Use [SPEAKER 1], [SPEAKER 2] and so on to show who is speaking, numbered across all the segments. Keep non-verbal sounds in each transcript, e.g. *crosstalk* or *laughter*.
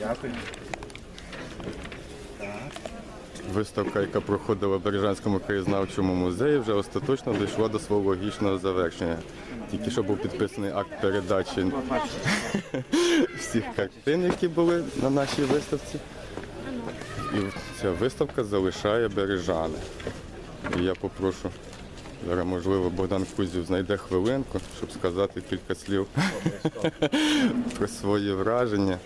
[SPEAKER 1] Дякую. Виставка, яка проходила в Бережанському краєзнавчому музеї, вже остаточно дійшла до свого логічного завершення. Тільки що був підписаний акт передачі всіх картин, які були на нашій виставці. І ця виставка залишає бережани. І я попрошу зараз, можливо, Богдан Кузів знайде хвилинку, щоб сказати кілька слів *laughs* про свої враження.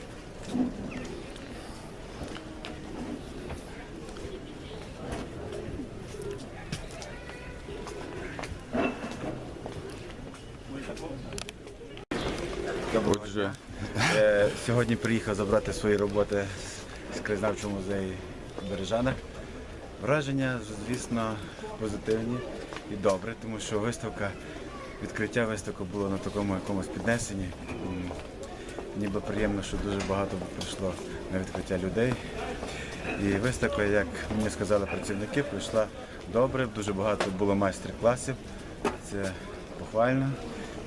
[SPEAKER 1] Отже,
[SPEAKER 2] Е, Сьогодні приїхав забрати свої роботи з краєзнавчого музею Бережана. Враження, звісно, позитивні і добре, тому що виставка, відкриття виставки було на такому якомусь піднесенні. Ніби приємно, що дуже багато прийшло на відкриття людей. І виставка, як мені сказали працівники, пройшла добре, дуже багато було майстер-класів. Це похвально.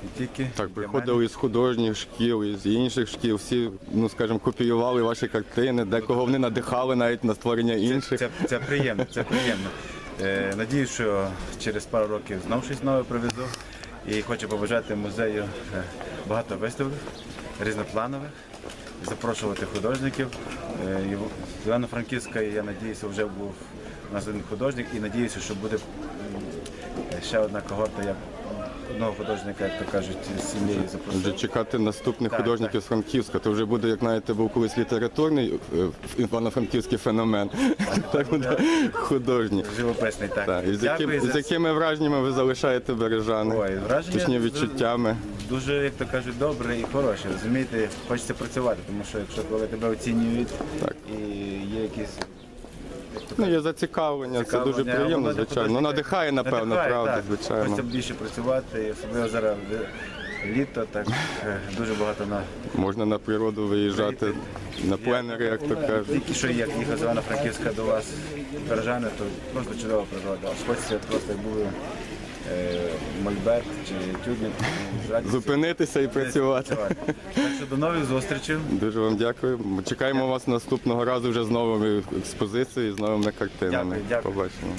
[SPEAKER 2] І тільки
[SPEAKER 1] Так, приходили із художніх шкіл, із інших шкіл, всі, ну скажімо, копіювали ваші картини, декого вони надихали навіть на створення інших.
[SPEAKER 2] Це, це приємно, це приємно. Е, надіюсь, що через пару років знов щось нове привезу. І хочу побажати музею е, багато виставок різнопланових, запрошувати художників. Е, Івано-Франківська, я надіюся, вже був у нас один художник і надіюся, що буде ще одна когорта. Одного художника, як то кажуть, з сім'єю
[SPEAKER 1] Вже чекати наступних
[SPEAKER 2] Так,
[SPEAKER 1] художників з Франківська. То вже буде, як знаєте, був колись літературний е, івано-франківський феномен. *laughs* Так буде художній.
[SPEAKER 2] Живописний, так.
[SPEAKER 1] Так, і з,
[SPEAKER 2] Дякую
[SPEAKER 1] яким,
[SPEAKER 2] за
[SPEAKER 1] з якими враженнями ви залишаєте бережани?
[SPEAKER 2] Ой, враження
[SPEAKER 1] Точні
[SPEAKER 2] дуже-
[SPEAKER 1] відчуттями.
[SPEAKER 2] Дуже, як то кажуть, добре і хороше. Розумієте, хочеться працювати, тому що якщо коли тебе оцінюють і є якісь
[SPEAKER 1] Ну, є зацікавлення, це дуже
[SPEAKER 2] цікавлення,
[SPEAKER 1] приємно,
[SPEAKER 2] воно
[SPEAKER 1] звичайно. Ну, надихає, напевно,
[SPEAKER 2] надихає,
[SPEAKER 1] правда,
[SPEAKER 2] так.
[SPEAKER 1] звичайно.
[SPEAKER 2] Хочеться більше працювати, особливо зараз літо, так е, дуже багато на
[SPEAKER 1] Можна на природу виїжджати на пленери, як то кажуть.
[SPEAKER 2] тільки що як їхав з Івано-Франківська до вас бережани, то просто чудова природа. Хочеться просто як були Мольберт чи Тюбінг.
[SPEAKER 1] Зупинитися і працювати.
[SPEAKER 2] Так що до нових зустрічей.
[SPEAKER 1] Дуже вам дякую. Чекаємо вас наступного разу вже з новими експозицією, з новими картинами.
[SPEAKER 2] Дякую, дякую.
[SPEAKER 1] Побачимо.